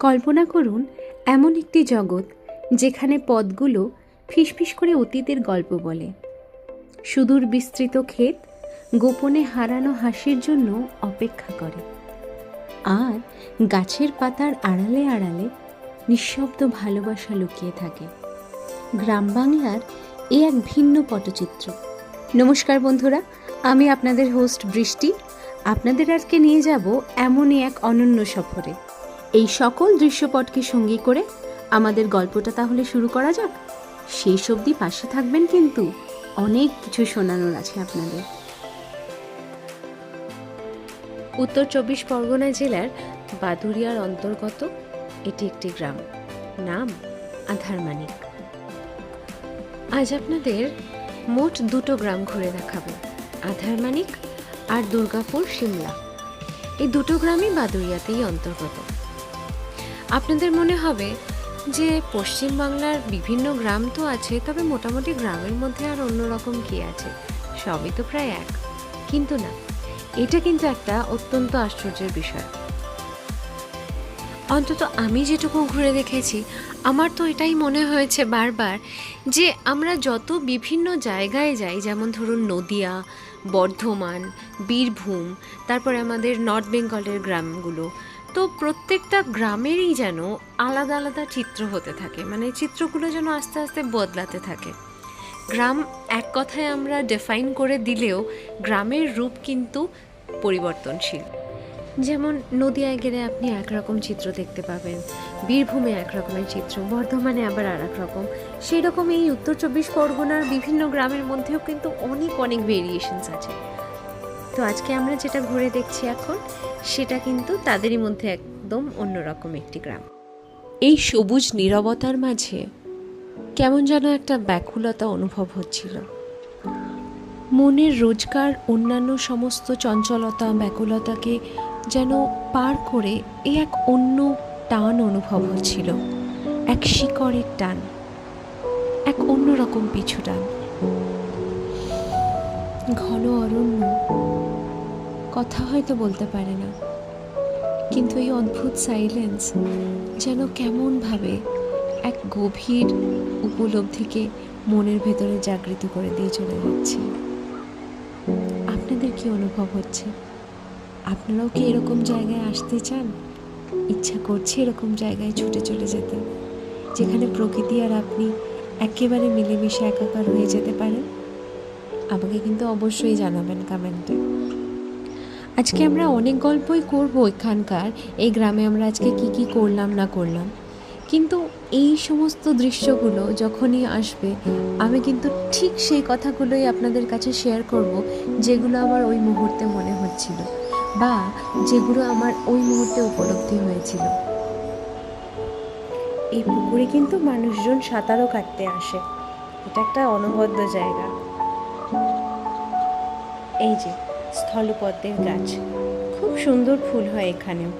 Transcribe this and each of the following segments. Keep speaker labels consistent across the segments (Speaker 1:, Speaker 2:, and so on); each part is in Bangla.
Speaker 1: কল্পনা করুন, এমন একটি জগৎ যেখানে পদগুলো ফিসফিস করে অতীতের গল্প বলে। সুদূর বিস্তৃত ক্ষেত গোপনে হারানো হাসির জন্য অপেক্ষা করে। আর গাছের পাতার আড়ালে আড়ালে নিঃশব্দ ভালোবাসা লুকিয়ে থাকে। গ্রাম বাংলার এ এক ভিন্ন পটচিত্র। নমস্কার বন্ধুরা, আমি আপনাদের হোস্ট বৃষ্টি। আপনাদের আজকে নিয়ে যাব এমনই এক অনন্য সফরে। এই সকল দৃশ্যপটকে সঙ্গী করে আমাদের গল্পটা তাহলে শুরু করা যাক। শেষ অবধি পাশে থাকবেন কিন্তু অনেক কিছু শোনানোর আছে আপনাদের। উত্তর চব্বিশ পরগনা জেলার বাদুরিয়ার অন্তর্গত এটি একটি গ্রাম। নাম আধারমানিক আজ আপনাদের মোট দুটো গ্রাম ঘুরে দেখাবো, আধারমানিক আর দুর্গাপুর সিমলা এই দুটো গ্রামই বাদুরিয়াতেই অন্তর্গত। আপনাদের মনে হবে যে পশ্চিমবাংলার বিভিন্ন গ্রাম তো আছে, তবে মোটামুটি গ্রামের মধ্যে আর অন্যরকম কি আছে? সবই তো প্রায় এক। কিন্তু না, এটা কিন্তু একটা অত্যন্ত আশ্চর্যের বিষয়। অন্তত আমি যেটুকু ঘুরে দেখেছি, আমার তো এটাই মনে হয়েছে বারবার যে আমরা যত বিভিন্ন জায়গায় যাই, যেমন ধরুন নদিয়া, বর্ধমান, বীরভূম, তারপরে আমাদের নর্থ বেঙ্গলের গ্রামগুলো তো প্রত্যেকটা গ্রামেরই যেন আলাদা আলাদা চিত্র হতে থাকে। মানে চিত্রগুলো যেন আস্তে আস্তে বদলাতে থাকে। গ্রাম এক কথায় আমরা ডিফাইন করে দিলেও গ্রামের রূপ কিন্তু পরিবর্তনশীল। যেমন নদিয়ায় গেলে আপনি একরকম চিত্র দেখতে পাবেন, বীরভূমে এক রকমের চিত্র, বর্ধমানে আবার আর এক রকম। সেই রকম এই উত্তর চব্বিশ পরগনার বিভিন্ন গ্রামের মধ্যেও কিন্তু অনেক অনেক ভেরিয়েশনস আছে। তো আজকে আমরা যেটা ঘুরে দেখছি এখন, সেটা কিন্তু তাদেরই মধ্যে একদম অন্যরকম একটি গ্রাম। এই সবুজ নীরবতার মাঝে কেমন যেন একটা ব্যাকুলতা অনুভব হচ্ছিল। মনের রোজকার অন্যান্য সমস্ত চঞ্চলতা, ব্যাকুলতাকে যেন পার করে এ এক অন্য টান অনুভব হচ্ছিল। এক শিকড়ের টান, এক অন্যরকম পিছু টান। ঘন অরণ্য কথা হয়তো বলতে পারে না। কিন্তু এই অদ্ভুত সাইলেন্স যেন কেমনভাবে এক গভীর উপলব্ধিকে মনের ভেতরে জাগৃত করে দিয়ে চলে যাচ্ছে। আপনাদের কি অনুভব হচ্ছে? আপনারাও কি এরকম জায়গায় আসতে চান? ইচ্ছা করছে এরকম জায়গায় ছুটে চলে যেতে, যেখানে প্রকৃতি আর আপনি একেবারে মিলেমিশে একাকার হয়ে যেতে পারেন? আমাকে কিন্তু অবশ্যই জানাবেন কমেন্টে আজকে আমরা অনেক গল্পই করব এখানকার, এই গ্রামে আমরা আজকে কি কি করলাম, না করলাম। কিন্তু এই সমস্ত দৃশ্যগুলো যখনই আসবে, আমি কিন্তু ঠিক সেই কথাগুলোই আপনাদের কাছে শেয়ার করব, যেগুলো আমার ওই মুহূর্তে মনে হচ্ছিল, বা যেগুলো আমার ওই মুহূর্তে উপলব্ধি হয়েছিল। এই পুকুরে কিন্তু মানুষজন সাঁতারও কাটতে আসে। এটা একটা অনবদ্য জায়গা। এই যে স্থলপদ্মের গাছ। খুব সুন্দর ফুল হয় এখানেও।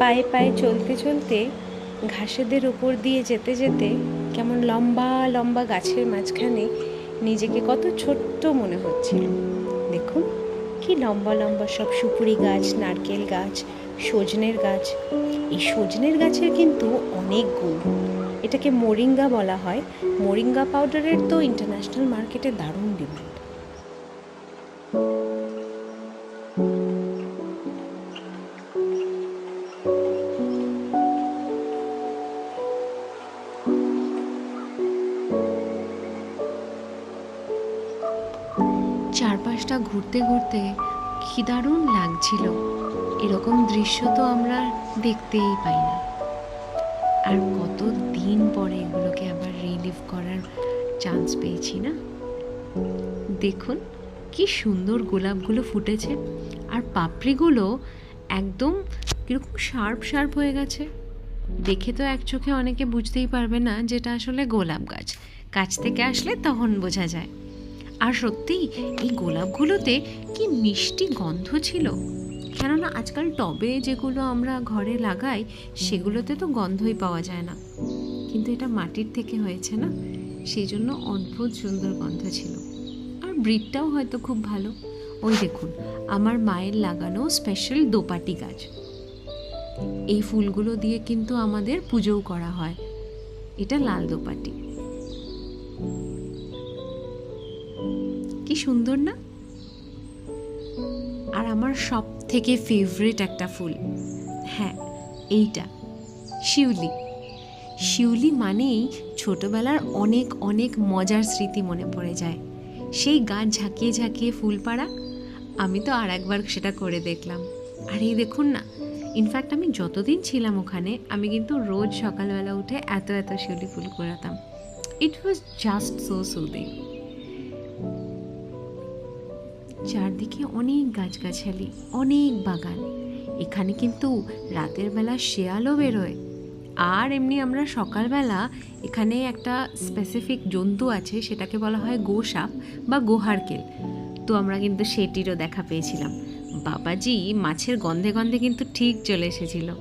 Speaker 1: পায়ে পায়ে চলতে চলতে ঘাসেদের উপর দিয়ে যেতে যেতে কেমন লম্বা লম্বা গাছের মাঝখানে নিজেকে কত ছোট্ট মনে হচ্ছিল। দেখুন, কি লম্বা লম্বা সব সুপুরি গাছ, নারকেল গাছ, সজনের গাছ। এই সজনের গাছের কিন্তু অনেক গুণ। এটাকে মোরিঙ্গা বলা হয়। মোরিঙ্গা পাউডারের তো ইন্টারন্যাশনাল মার্কেটে দারুণ ডিমান্ড। ঘুরতে কি দারুণ লাগছিল। এরকম দৃশ্য তো আমরা দেখতেই পাই না। আর কত দিন পরে এগুলোকে আবার রিলিভ করার চান্স পেয়েছি না? দেখুন, কি সুন্দর গোলাপগুলো ফুটেছে। আর পাপড়িগুলো একদম কীরকম শার্প শার্প হয়ে গেছে। দেখে তো এক চোখে অনেকে বুঝতেই পারবে না যেটা আসলে গোলাপ গাছ। কাছ থেকে আসলে তখন বোঝা যায়। আর সত্যি এই গোলাপগুলোতে কি মিষ্টি গন্ধ ছিল? কেননা আজকাল টবে যেগুলো আমরা ঘরে লাগাই, সেগুলোতে তো গন্ধই পাওয়া যায় না। কিন্তু এটা মাটির থেকে হয়েছে না? সেই জন্য অদ্ভুত সুন্দর গন্ধ ছিল। আর ব্রিডটাও হয়তো খুব ভালো। ওই দেখুন, আমার মায়ের লাগানো স্পেশাল দোপাটি গাছ। এই ফুলগুলো দিয়ে কিন্তু আমাদের পুজোও করা হয়। এটা লাল দোপাটি। সুন্দর না? আর আমার সব থেকে ফেভারিট একটা ফুল। হ্যাঁ এইটা, শিউলি। শিউলি মানেই ছোটবেলার অনেক অনেক মজার স্মৃতি মনে পড়ে যায়। সেই গাছ ঝাঁকিয়ে ঝাঁকিয়ে ফুল পাড়া, আমি তো আর একবার সেটা করে দেখলাম। আর এই দেখুন না ইনফ্যাক্ট আমি যতদিন ছিলাম ওখানে, আমি কিন্তু রোজ সকালবেলা উঠে এত এত শিউলি ফুল করাতাম it was just so soothing চারদিকে অনেক গাছগাছালি, অনেক বাগান। এখানে কিন্তু রাতের বেলা শেয়ালও বেরোয়। আর এমনি আমরা সকালবেলা এখানে একটা স্পেসিফিক জন্তু আছে, সেটাকে বলা হয় গোসাপ বা গোহারকেল। তো আমরা কিন্তু সেটিরও দেখা পেয়েছিলাম। বাবাজি মাছের গন্ধে গন্ধে কিন্তু ঠিক চলে এসেছিল।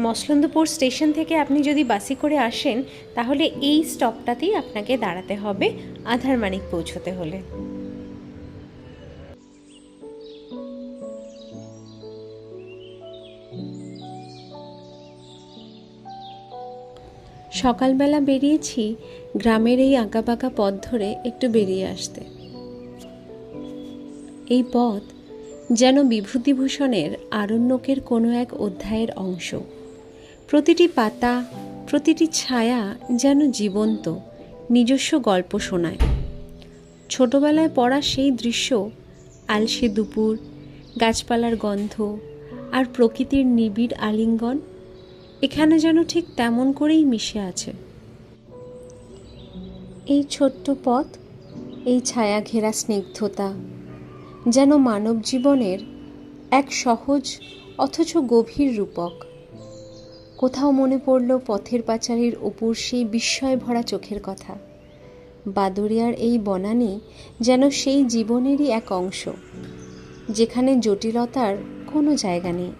Speaker 1: মসলন্দপুর স্টেশন থেকে আপনি যদি বাসে করে আসেন, তাহলে এই স্টপটাতেই আপনাকে দাঁড়াতে হবে, আধার মানিক পৌঁছতে হলে। সকালবেলা বেরিয়েছি গ্রামের এই আঁকাবাঁকা পথ ধরে একটু বেরিয়ে আসতে। এই পথ যেন বিভূতিভূষণের আরণ্যকের কোনো এক অধ্যায়ের অংশ। প্রতিটি পাতা, প্রতিটি ছায়া যেন জীবন্ত, নিজস্ব গল্প শোনায়। ছোটবেলায় পড়া সেই দৃশ্য, আলসে দুপুর, গাছপালার গন্ধ আর প্রকৃতির নিবিড় আলিঙ্গন, এখানে যেন ঠিক তেমন করেই মিশে আছে। এই ছোট্ট পথ, এই ছায়া ঘেরা স্নিগ্ধতা যেন মানব জীবনের এক সহজ অথচ গভীর রূপক। কোথাও মনে পড়ল পথের পাঁচালীর ওপর সেই বিস্ময় ভরা চোখের কথা। বাদুরিয়ার এই বনানী যেন সেই জীবনেরই এক অংশ, যেখানে জটিলতার কোনো জায়গা নেই।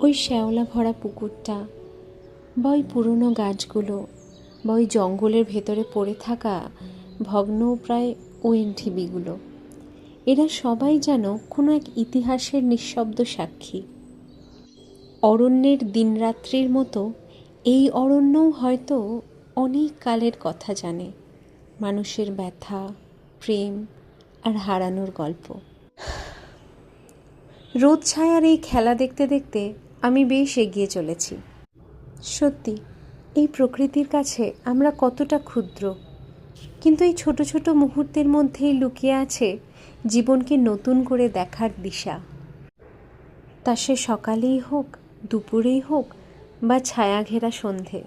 Speaker 1: ওই শ্যাওলা ভরা পুকুরটা, বা ওই পুরনো গাছগুলো, বা ওই জঙ্গলের ভেতরে পড়ে থাকা ভগ্ন প্রায় ওএনটিবিগুলো এরা সবাই যেন কোনো এক ইতিহাসের নিঃশব্দ সাক্ষী। অরণ্যের দিনরাত্রির মতো এই অরণ্যও হয়তো অনেক কালের কথা জানে। মানুষের ব্যথা, প্রেম আর হারানোর গল্প। রোদ ছায়ার এই খেলা দেখতে দেখতে আমি বেশ এগিয়ে চলেছি। সত্যি, এই প্রকৃতির কাছে আমরা কতটা ক্ষুদ্র। কিন্তু এই ছোট ছোট মুহূর্তের মধ্যেই লুকিয়ে আছে জীবনকে নতুন করে দেখার দিশা। তা সে সকালেই হোক দুপুরেই হোক বা ছায়া ঘেরা সন্ধে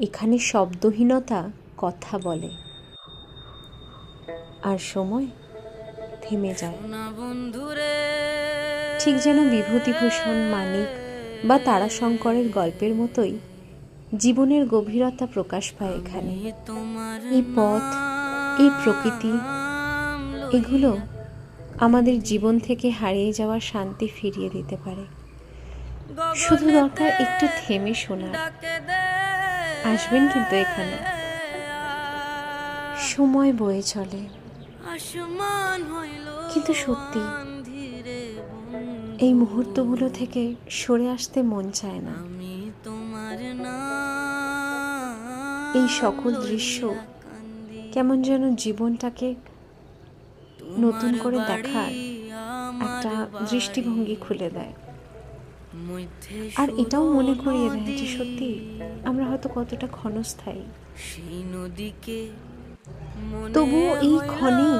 Speaker 1: এখানে শব্দহীনতা কথা বলে আর সময় থেমে যায়। ঠিক যেন বিভূতিভূষণ মানিক বা তারাশঙ্করের গল্পের মতোই জীবনের গভীরতা প্রকাশ পায় এখানে। এই পথ এই প্রকৃতি এগুলো আমাদের জীবন থেকে হারিয়ে যাওয়া শান্তি ফিরিয়ে দিতে পারে। শুধু দরকার একটু থেমে শোনার আসবেন কিন্তু এখানে। সময় বয়ে চলে। কিন্তু সত্যি, এই মুহূর্তগুলো থেকে সরে আসতে মন চায় না। এই সকল দৃশ্য কেমন যেন জীবনটাকে নতুন করে দেখার একটা দৃষ্টিভঙ্গি খুলে দেয়। আর এটাও মনে করিয়ে দেয় যে সত্যি আমরা হয়তো কতটা ক্ষণস্থায়ী। তবুও এই ক্ষণেই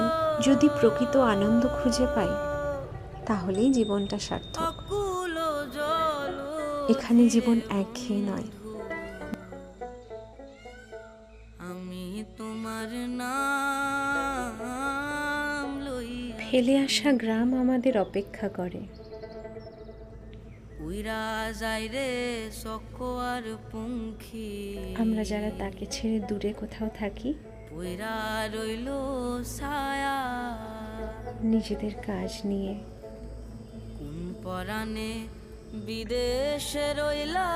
Speaker 1: যদি প্রকৃত আনন্দ খুঁজে পাই তাহলেই জীবনটা সার্থক। এখানে জীবন একঘেয়ে নয়।
Speaker 2: আমি তোমার নাম
Speaker 1: ফেলে আসা গ্রাম আমাদের অপেক্ষা করে।
Speaker 2: উইরা যাই রে চক্ক আর পঙ্খী।
Speaker 1: আমরা যারা তাকে ছেড়ে দূরে কোথাও থাকি
Speaker 2: রইল ছায়া।
Speaker 1: নিজেদের কাজ নিয়ে।
Speaker 2: কোন পরাণে বিদেশে রইলা?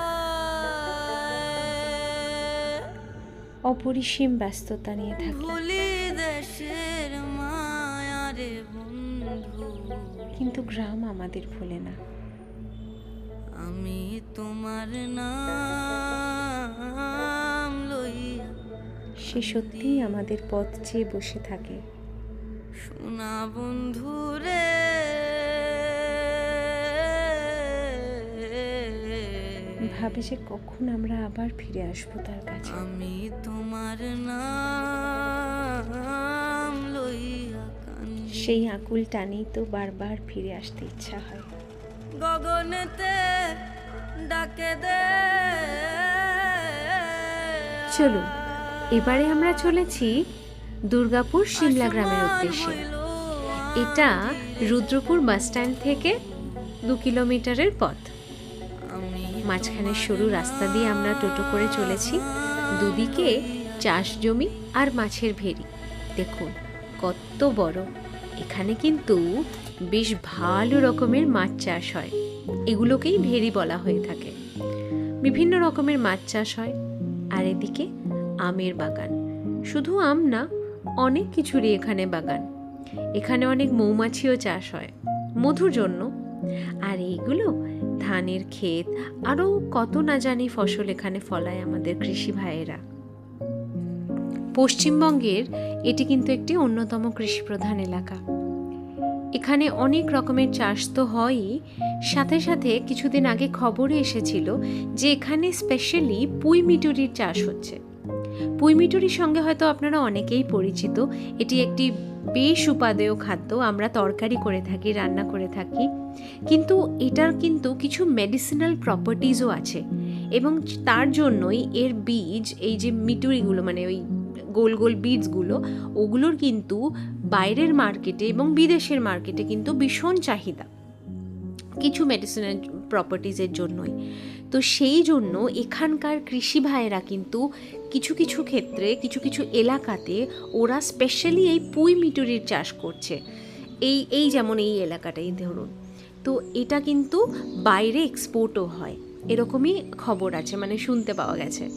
Speaker 1: অপরিসীম ব্যস্ততা নিয়ে থাকি।
Speaker 2: দেশের মায়া রে বন্ধু।
Speaker 1: কিন্তু গ্রাম আমাদের ভোলে না।
Speaker 2: আমি তোমার নাম লইয়া
Speaker 1: সে সত্যিই আমাদের পথ চেয়ে বসে থাকে।
Speaker 2: সোনা বন্ধু রে।
Speaker 1: ভাবে যে কখন আমরা আবার ফিরে আসব তার কাছে।
Speaker 2: আমি তোমার নাম লইয়া কান্দি।
Speaker 1: সেই আকুল টানেই তো বারবার ফিরে আসতে ইচ্ছা হয়।
Speaker 2: গগনেতে ডাকে দে।
Speaker 1: চলুন এবারে আমরা চলেছি দুর্গাপুর সিমলা গ্রামের উদ্দেশ্যে। এটা রুদ্রপুর বাস স্ট্যান্ড থেকে দু কিলোমিটারের পথ। মাঝখানে সরু রাস্তা দিয়ে আমরা টোটো করে চলেছি। দুদিকে চাষ জমি আর মাছের ভেরি দেখুন কত বড়। এখানে কিন্তু বেশ ভালো রকমের মাছ চাষ হয়। এগুলোকেই ভেরি বলা হয়ে থাকে। বিভিন্ন রকমের মাছ চাষ হয়। আর এদিকে আমের বাগান। শুধু আম না, অনেক কিছুরই এখানে বাগান। এখানে অনেক মৌমাছিও চাষ হয়, মধুর জন্য। আর এইগুলো ধানের ক্ষেত, আরও কত না জানি ফসল এখানে ফলায় আমাদের কৃষি ভাইয়েরা। পশ্চিমবঙ্গের এটি কিন্তু একটি অন্যতম কৃষিপ্রধান এলাকা। এখানে অনেক রকমের চাষ তো হয়ই। সাথে সাথে কিছুদিন আগে খবরে এসেছিল যে এখানে স্পেশালি পুঁই মিটুরির চাষ হচ্ছে। পুঁই মিটুরির সঙ্গে হয়তো আপনারা অনেকেই পরিচিত। এটি একটি বেশ উপাদেয় খাদ্য, আমরা তরকারি করে থাকি, রান্না করে থাকি। কিন্তু এটার কিন্তু কিছু মেডিসিনাল প্রপার্টিজও আছে এবং তার জন্যই এর বীজ, এই যে মিটুরিগুলো মানে ওই গোল গোল বীজগুলো, ওগুলোর কিন্তু বাইরের মার্কেটে এবং বিদেশের মার্কেটে কিন্তু ভীষণ চাহিদা। কিছু মেডিসিনের প্রপার্টিজের জন্যই। তো সেই জন্য এখানকার কৃষি ভাইয়েরা কিন্তু কিছু কিছু ক্ষেত্রে, কিছু কিছু এলাকাতে ওরা স্পেশালি এই পুঁই মিটুরির চাষ করছে। এই এই যেমন এই এলাকাটাই ধরুন। তো এটা কিন্তু বাইরে এক্সপোর্টও হয়। এরকমই খবর আছে মানে শুনতে পাওয়া গেছে।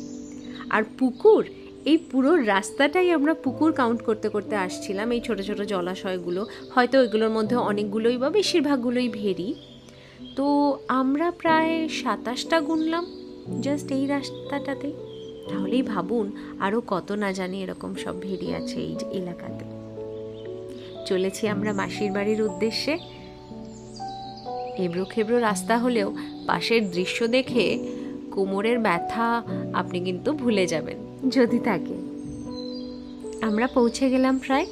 Speaker 1: আর পুকুর এই পুরো রাস্তাটাই আমরা পুকুর কাউন্ট করতে করতে আসছিলাম, এই ছোট ছোট জলাশয়গুলো। হয়তো এগুলোর মধ্যে অনেকগুলোই বা বেশিরভাগগুলোই ভেরি। তো আমরা প্রায় সাতাশটা গুনলাম জাস্ট এই রাস্তাটাতেই তাহলেই ভাবুন আরও কত না জানি এরকম সব ভেরি আছে এই এলাকাতে। চলেছি আমরা মাসির বাড়ির উদ্দেশ্যে। এবড়ো খেবড়ো রাস্তা হলেও পাশের দৃশ্য দেখে কোমরের ব্যথা আপনি কিন্তু ভুলে যাবেন। যদি থাকে আমরা পৌঁছে গেলাম প্রায়।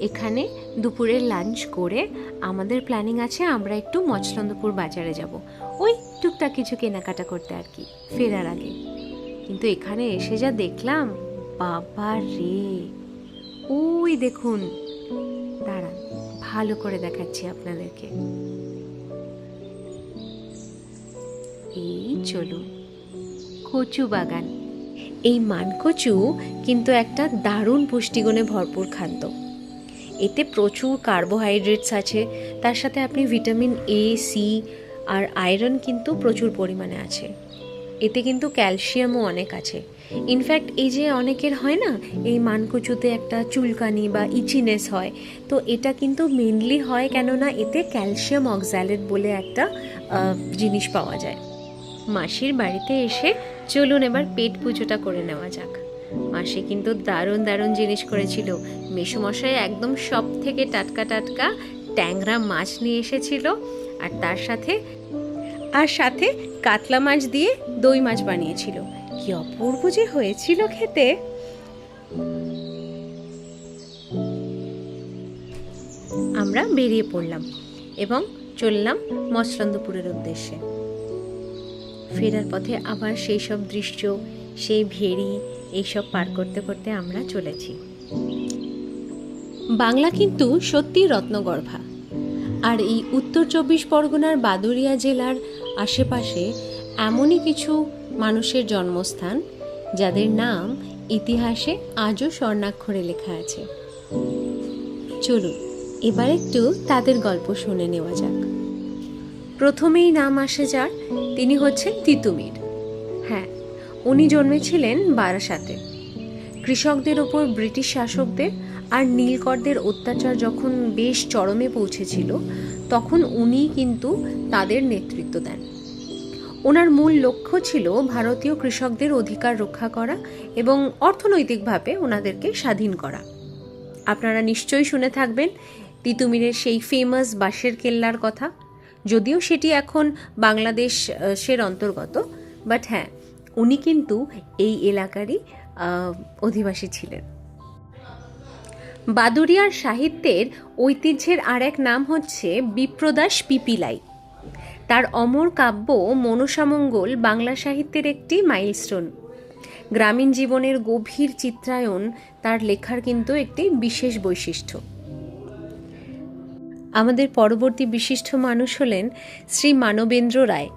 Speaker 1: এখানে দুপুরের লাঞ্চ করে আমাদের প্ল্যানিং আছে, আমরা একটু মচলন্দপুর বাজারে যাব। ওই টুকটাক কিছু কেনাকাটা করতে আর কি, ফেরার আগে। কিন্তু এখানে এসে যা দেখলাম, বাবা রে! ওই দেখুন, দাঁড়ান, ভালো করে দেখাচ্ছি আপনাদেরকে। এই চলুন, কচু বাগান। এই মানকচু কিন্তু একটা দারুণ পুষ্টিগুণে ভরপুর খাদ্য। এতে প্রচুর কার্বোহাইড্রেটস আছে, তার সাথে আপনি ভিটামিন এ সি আর আয়রন কিন্তু প্রচুর পরিমাণে আছে। এতে কিন্তু ক্যালসিয়ামও অনেক আছে। ইনফ্যাক্ট এই যে অনেকের হয় না, এই মানকচুতে একটা চুলকানি বা ইচিনেস হয়, তো এটা কিন্তু মেনলি হয় কেননা এতে ক্যালসিয়াম অক্সালেট বলে একটা জিনিস পাওয়া যায়। মাসির বাড়িতে এসে চলুন এবার পেট পুজোটা করে নেওয়া যাক। মাসি কিন্তু দারুণ দারুণ জিনিস করেছিল। মেসোমশাই একদম সব থেকে টাটকা টাটকা ট্যাংরা মাছ নিয়ে এসেছিল আর তার সাথে আর সাথে কাতলা মাছ দিয়ে দই মাছ বানিয়েছিল। কি অপূর্ব যে হয়েছিল খেতে! আমরা বেরিয়ে পড়লাম এবং চললাম মসলন্দপুরের উদ্দেশ্যে। ফেরার পথে আবার সেই সব দৃশ্য, সেই ভেড়ি এইসব পার করতে করতে আমরা চলেছি। বাংলা কিন্তু সত্যি রত্নগর্ভা। আর এই উত্তর চব্বিশ পরগনার বাদুরিয়া জেলার আশেপাশে এমনই কিছু মানুষের জন্মস্থান, যাদের নাম ইতিহাসে আজও স্বর্ণাক্ষরে লেখা আছে। চলুন, এবার একটু তাদের গল্প শুনে নেওয়া যাক। প্রথমেই নাম আসে যার, তিনি হচ্ছেন তিতুমির। হ্যাঁ উনি জন্মেছিলেন বারাসাতে। কৃষকদের ওপর ব্রিটিশ শাসকদের আর নীলকরদের অত্যাচার যখন বেশ চরমে পৌঁছেছিল, তখন উনি কিন্তু তাদের নেতৃত্ব দেন। ওনার মূল লক্ষ্য ছিল ভারতীয় কৃষকদের অধিকার রক্ষা করা এবং অর্থনৈতিকভাবে ওনাদেরকে স্বাধীন করা। আপনারা নিশ্চয়ই শুনে থাকবেন তিতুমিরের সেই ফেমাস বাঁশের কেল্লার কথা। যদিও সেটি এখন বাংলাদেশের অন্তর্গত বাট হ্যাঁ উনি কিন্তু এই এলাকারই অধিবাসী ছিলেন। বাদুরিয়ার সাহিত্যের ঐতিহ্যের আর এক নাম হচ্ছে বিপ্রদাস পিপিলাই। তার অমর কাব্য মনসামঙ্গল বাংলা সাহিত্যের একটি মাইলস্টোন। গ্রামীণ জীবনের গভীর চিত্রায়ন তার লেখার কিন্তু একটি বিশেষ বৈশিষ্ট্য। আমাদের পরবর্তী বিশিষ্ট মানুষ হলেন শ্রী মানবেন্দ্র রায়।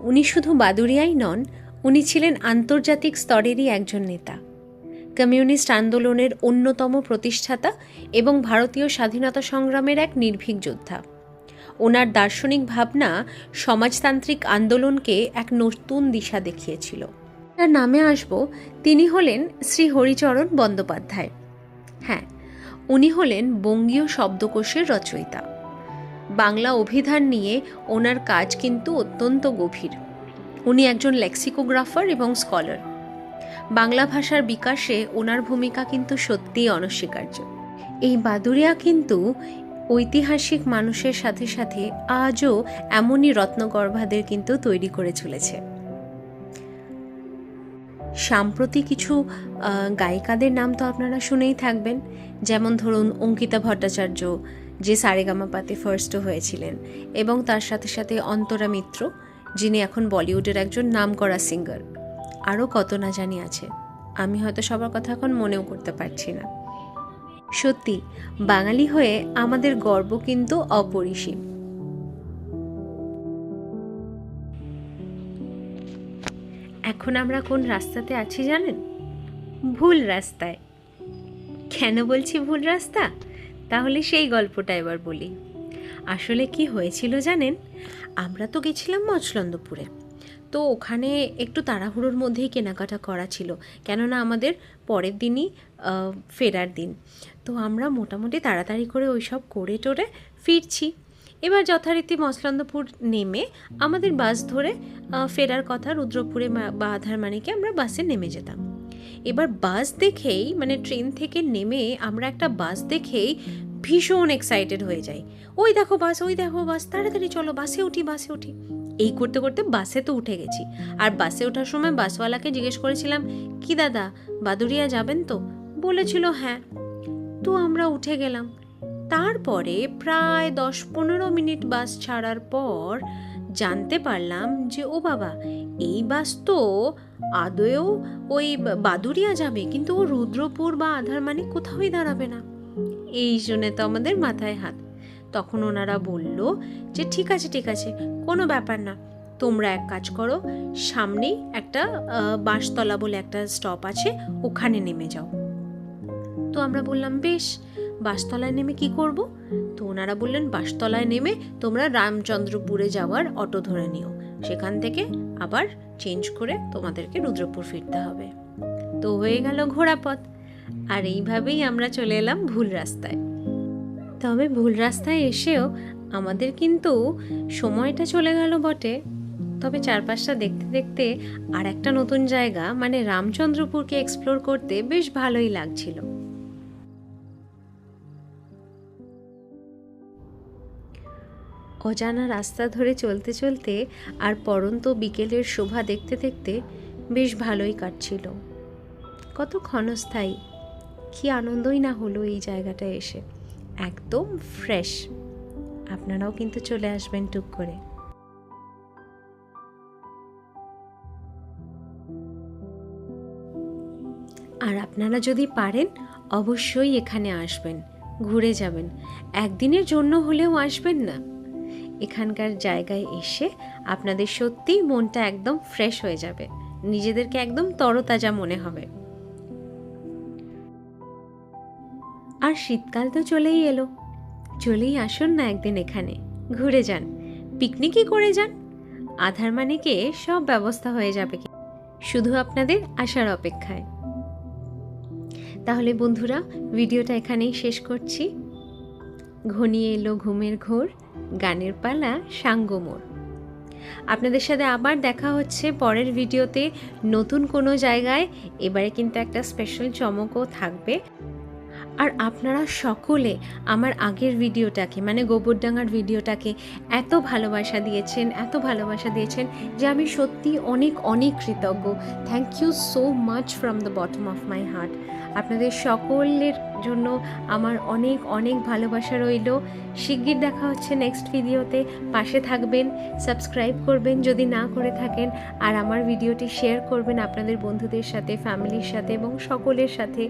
Speaker 1: উনি শুধু বাদুরিয়াই নন, উনি ছিলেন আন্তর্জাতিক স্তরেরই একজন নেতা। কমিউনিস্ট আন্দোলনের অন্যতম প্রতিষ্ঠাতা এবং ভারতীয় স্বাধীনতা সংগ্রামের এক নির্ভীক যোদ্ধা। ওনার দার্শনিক ভাবনা সমাজতান্ত্রিক আন্দোলনকে এক নতুন দিশা দেখিয়েছিল। তার নামে আসব তিনি হলেন শ্রী হরিচরণ বন্দ্যোপাধ্যায়। হ্যাঁ উনি হলেন বঙ্গীয় শব্দকোষের রচয়িতা। বাংলা অভিধান নিয়ে ওনার কাজ কিন্তু অত্যন্ত গভীর। উনি একজন লেক্সিকোগ্রাফার এবং স্কলার। বাংলা ভাষার বিকাশে ওনার ভূমিকা কিন্তু সত্যিই অনস্বীকার্য। এই বাদুরিয়া কিন্তু ঐতিহাসিক মানুষের সাথে সাথে আজও এমনই রত্নগর্ভাদের কিন্তু তৈরি করে চলেছে। সাম্প্রতি কিছু গায়িকাদের নাম তো আপনারা শুনেই থাকবেন। যেমন ধরুন অঙ্কিতা ভট্টাচার্য, যে সারেগামাপাতে ফার্স্টও হয়েছিলেন, এবং তার সাথে সাথে অন্তরা মিত্র, যিনি এখন বলিউডের একজন নামকরা সিঙ্গার আরও কত না জানি আছে, আমি হয়তো সবার কথা এখন মনেও করতে পারছি না। সত্যি, বাঙালি হয়ে আমাদের গর্ব কিন্তু অপরিসীম। এখন আমরা কোন রাস্তাতে আছি জানেন? ভুল রাস্তায়। কেন বলছি ভুল রাস্তা? তাহলে সেই গল্পটা এবার বলি। আসলে কি হয়েছিল জানেন? আমরা তো গেছিলাম মচলন্দপুরে। তো ওখানে একটু তাড়াহুড়োর মধ্যেই কেনাকাটা করা ছিল। কেননা আমাদের পরের দিনই ফেরার দিন। তো আমরা মোটামুটি তাড়াতাড়ি করে ওই সব করে টোরে ফিরছি। এবার যথারীতি মসলন্দপুর নেমে আমাদের বাস ধরে ফেরার কথা রুদ্রপুরে বা আধারমানিকে আমরা বাসে নেমে যেতাম। এবার বাস দেখেই মানে ট্রেন থেকে নেমে আমরা একটা বাস দেখেই ভীষণ এক্সাইটেড হয়ে যাই। ওই দেখো বাস, ওই দেখো বাস, তাড়াতাড়ি চলো, বাসে উঠি বাসে উঠি। এই করতে করতে বাসে তো উঠে গেছি। আর বাসে ওঠার সময় বাসওয়ালাকে জিজ্ঞেস করেছিলাম, কি দাদা বাদুরিয়া যাবেন তো? বলেছিল হ্যাঁ। তো আমরা উঠে গেলাম। তারপরে প্রায় দশ পনেরো মিনিট বাস ছাড়ার পর জানতে পারলাম যে, ও বাবা, এই বাস তো আদৌ ওই বাদুরিয়া যাবে, কিন্তু ও রুদ্রপুর বা আধার মানে কোথাওই দাঁড়াবে না। এই শুনে তো আমাদের মাথায় হাত। তখন ওনারা বলল যে, ঠিক আছে ঠিক আছে, কোনো ব্যাপার না। তোমরা এক কাজ করো, সামনেই একটা বাঁশতলা বলে একটা স্টপ আছে, ওখানে নেমে যাও। তো আমরা বললাম, বেশ। বাসতলায় নেমে কি করব? তো ওনারা বললেন, বাসতলায় নেমে তোমরা রামচন্দ্রপুরে যাওয়ার অটো ধরে নিও। সেখান থেকে আবার চেঞ্জ করে তোমাদেরকে রুদ্রপুর ফিরতে হবে। তো হয়ে গেল ঘোড়াপথ। আর এইভাবেই আমরা চলে এলাম ভুল রাস্তায়। তবে ভুল রাস্তায় এসেও আমাদের কিন্তু সময়টা চলে গেল বটে। তবে চারপাশটা দেখতে দেখতে আর একটা নতুন জায়গা মানে রামচন্দ্রপুরকে এক্সপ্লোর করতে বেশ ভালোই লাগছিল। অজানা রাস্তা ধরে চলতে চলতে আর পরন্ত বিকেলের শোভা দেখতে দেখতে বেশ ভালোই কাটছিল। কত ক্ষণস্থায়ী। কি আনন্দই না হলো এই জায়গাটায় এসে। একদম ফ্রেশ। আপনারাও কিন্তু চলে আসবেন টুক করে। আর আপনারা যদি পারেন, অবশ্যই এখানে আসবেন। ঘুরে যাবেন। একদিনের জন্য হলেও আসবেন না। এখানকার জায়গায় এসে আপনাদের সত্যিই মনটা একদম ফ্রেশ হয়ে যাবে। নিজেদেরকে একদম তরতাজা মনে হবে। আর শীতকাল তো চলেই এলো। চলেই আসুন না একদিন এখানে। ঘুরে যান। পিকনিকই করে যান। আধার মানিকে সব ব্যবস্থা হয়ে যাবে কি- শুধু আপনাদের আসার অপেক্ষায়। তাহলে বন্ধুরা, ভিডিওটা এখানেই শেষ করছি। ঘনিয়ে এলো ঘুমের ঘোর। গানের পালা সাঙ্গমোর আপনাদের সাথে আবার দেখা হচ্ছে পরের ভিডিওতে নতুন কোনো জায়গায়। এবারে কিন্তু একটা স্পেশাল চমকও থাকবে। আর আপনারা সকলে আমার আগের ভিডিওটাকে মানে গোবরডাঙ্গার ভিডিওটাকে এত ভালোবাসা দিয়েছেন, এত ভালোবাসা দিয়েছেন যে আমি সত্যি অনেক অনেক কৃতজ্ঞ। Thank you so much from the bottom of my heart আপনাদের সকলের জন্য আমার অনেক অনেক ভালোবাসা রইল। শিগগির দেখা হচ্ছে নেক্সট ভিডিওতে পাশে থাকবেন সাবস্ক্রাইব করবেন যদি না করে থাকেন, আর আমার ভিডিওটি শেয়ার করবেন আপনাদের বন্ধুদের সাথে ফ্যামিলির সাথে এবং সকলের সাথে।